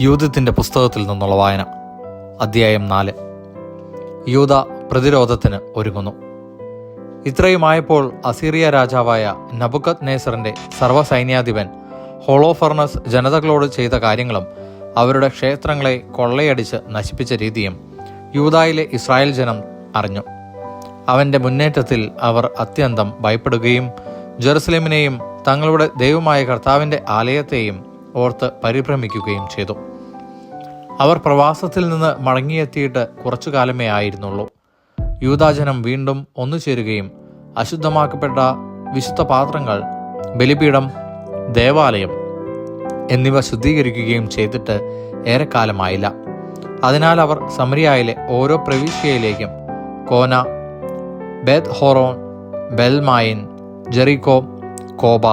യൂതത്തിന്റെ പുസ്തകത്തിൽ നിന്നുള്ള വായന. അധ്യായം നാല്. യൂത പ്രതിരോധത്തിന് ഒരുങ്ങുന്നു. ഇത്രയുമായപ്പോൾ അസീറിയ രാജാവായ നബുക്കത് നേസറിന്റെ സർവസൈന്യാധിപൻ ഹോളോഫർണസ് ജനതകളോട് ചെയ്ത കാര്യങ്ങളും അവരുടെ ക്ഷേത്രങ്ങളെ കൊള്ളയടിച്ച് നശിപ്പിച്ച രീതിയും യൂതായിലെ ഇസ്രായേൽ ജനം അറിഞ്ഞു. അവന്റെ മുന്നേറ്റത്തിൽ അവർ അത്യന്തം ഭയപ്പെടുകയും ജെറുസലേമിനെയും തങ്ങളുടെ ദൈവമായ കർത്താവിന്റെ ആലയത്തെയും ഓർത്ത് പരിഭ്രമിക്കുകയും ചെയ്തു. അവർ പ്രവാസത്തിൽ നിന്ന് മടങ്ങിയെത്തിയിട്ട് കുറച്ചു കാലമേ ആയിരുന്നുള്ളൂ. യൂതാജനം വീണ്ടും ഒന്നു ചേരുകയും അശുദ്ധമാക്കപ്പെട്ട വിശുദ്ധ പാത്രങ്ങൾ ബലിപീഠം ദേവാലയം എന്നിവ ശുദ്ധീകരിക്കുകയും ചെയ്തിട്ട് ഏറെക്കാലമായില്ല. അതിനാൽ അവർ സമരിയായിലെ ഓരോ പ്രവിശ്യയിലേക്കും Kona Beth Horon Belmain Jericho Choba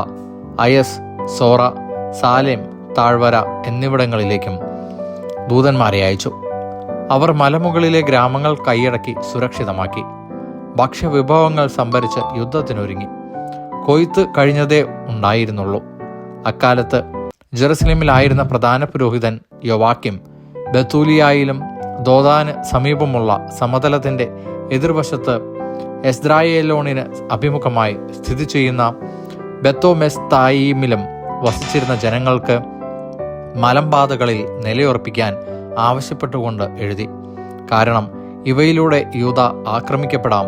Aesora Salem താഴ്വര എന്നിവിടങ്ങളിലേക്കും ദൂതന്മാരെ അയച്ചു. അവർ മലമുകളിലെ ഗ്രാമങ്ങൾ കൈയടക്കി സുരക്ഷിതമാക്കി. ഭക്ഷ്യവിഭവങ്ങൾ സംഭരിച്ച് യുദ്ധത്തിനൊരുങ്ങി. കൊയ്ത്ത് കഴിഞ്ഞതേ ഉണ്ടായിരുന്നുള്ളൂ. അക്കാലത്ത് ജെറുസലേമിലായിരുന്ന പ്രധാന പുരോഹിതൻ യൊവാക്കിം ബത്തൂലിയായിലും ദോദാന് സമീപമുള്ള സമതലത്തിന്റെ എതിർവശത്ത് എസ്ദ്രായേലോണിന് അഭിമുഖമായി സ്ഥിതി ചെയ്യുന്ന ബത്തോമെസ്തായിമിലും വസിച്ചിരുന്ന ജനങ്ങൾക്ക് മലമ്പാതകളിൽ നിലയുറപ്പിക്കാൻ ആവശ്യപ്പെട്ടുകൊണ്ട് എഴുതി. കാരണം ഇവയിലൂടെ യൂത ആക്രമിക്കപ്പെടാം.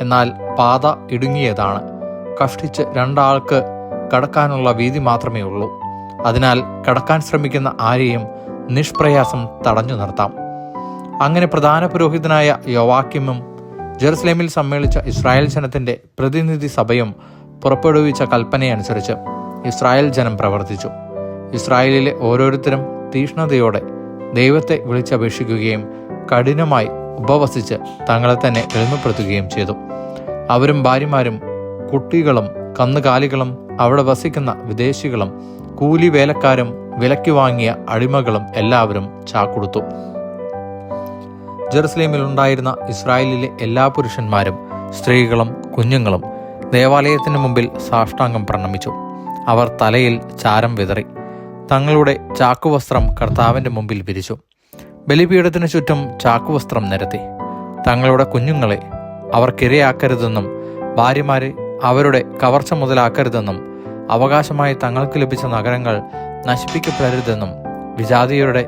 എന്നാൽ പാത ഇടുങ്ങിയതാണ്. കഷ്ടിച്ച് രണ്ടാൾക്ക് കടക്കാനുള്ള വീതി മാത്രമേ ഉള്ളൂ. അതിനാൽ കടക്കാൻ ശ്രമിക്കുന്ന ആരെയും നിഷ്പ്രയാസം തടഞ്ഞു നിർത്താം. അങ്ങനെ പ്രധാന പുരോഹിതനായ യോവാക്യമും ജെറുസലേമിൽ സമ്മേളിച്ച ഇസ്രായേൽ ജനത്തിന്റെ പ്രതിനിധി സഭയും പുറപ്പെടുവിച്ച കൽപ്പനയനുസരിച്ച് ഇസ്രായേൽ ജനം പ്രവർത്തിച്ചു. ഇസ്രായേലിലെ ഓരോരുത്തരും തീഷ്ണതയോടെ ദൈവത്തെ വിളിച്ചപേക്ഷിക്കുകയും കഠിനമായി ഉപവസിച്ച് തങ്ങളെ തന്നെ എളിമപ്പെടുത്തുകയും ചെയ്തു. അവരും ഭാര്യമാരും കുട്ടികളും കന്നുകാലികളും അവിടെ വസിക്കുന്ന വിദേശികളും കൂലി വേലക്കാരും വിലയ്ക്ക് വാങ്ങിയ അടിമകളും എല്ലാവരും ചാക്കൊടുത്തു. ജെറുസലേമിൽ ഉണ്ടായിരുന്ന ഇസ്രായേലിലെ എല്ലാ പുരുഷന്മാരും സ്ത്രീകളും കുഞ്ഞുങ്ങളും ദേവാലയത്തിന് മുമ്പിൽ സാഷ്ടാംഗം പ്രണമിച്ചു. അവർ തലയിൽ ചാരം വിതറി. തങ്ങളുടെ ചാക്കുവസ്ത്രം കർത്താവിന്റെ മുമ്പിൽ വിരിച്ചു. ബലിപീഠത്തിനു ചുറ്റും ചാക്കുവസ്ത്രം നിരത്തി. തങ്ങളുടെ കുഞ്ഞുങ്ങളെ അവർക്കിരയാക്കരുതെന്നും ഭാര്യമാരെ അവരുടെ കവർച്ച മുതലാക്കരുതെന്നും അവകാശമായി തങ്ങൾക്ക് ലഭിച്ച നഗരങ്ങൾ നശിപ്പിക്കപ്പെടരുതെന്നും വിജാതിയരുടെ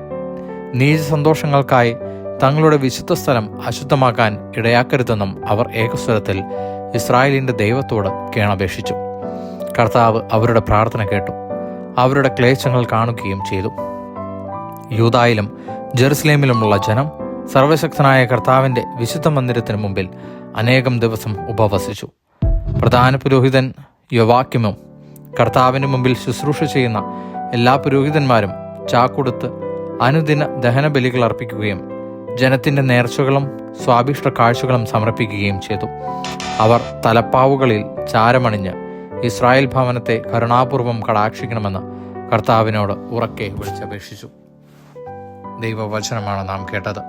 നീച സന്തോഷങ്ങൾക്കായി തങ്ങളുടെ വിശുദ്ധ സ്ഥലം അശുദ്ധമാക്കാൻ ഇടയാക്കരുതെന്നും അവർ ഏകസ്വരത്തിൽ ഇസ്രായേലിന്റെ ദൈവത്തോട് കേണപേക്ഷിച്ചു. കർത്താവ് അവരുടെ പ്രാർത്ഥന കേട്ടു. അവരുടെ ക്ലേശങ്ങൾ കാണുകയും ചെയ്തു. യൂതായിലും ജെറുസലേമിലുമുള്ള ജനം സർവശക്തനായ കർത്താവിന്റെ വിശുദ്ധ മന്ദിരത്തിന് മുമ്പിൽ അനേകം ദിവസം ഉപവസിച്ചു. പ്രധാന പുരോഹിതൻ യുവാക്യമും കർത്താവിന് മുമ്പിൽ ശുശ്രൂഷ ചെയ്യുന്ന എല്ലാ പുരോഹിതന്മാരും ചാക്കൊടുത്ത് അനുദിന ദഹനബലികൾ അർപ്പിക്കുകയും ജനത്തിന്റെ നേർച്ചകളും സ്വാഭിഷ്ട കാഴ്ചകളും സമർപ്പിക്കുകയും ചെയ്തു. അവർ തലപ്പാവുകളിൽ ചാരമണിഞ്ഞ് ഇസ്രായേൽ ഭവനത്തെ കരുണാപൂർവം കടാക്ഷിക്കണമെന്ന് കർത്താവിനോട് ഉറക്കെ വിളിച്ചപേക്ഷിച്ചു. ദൈവവചനമാണ് നാം കേട്ടത്.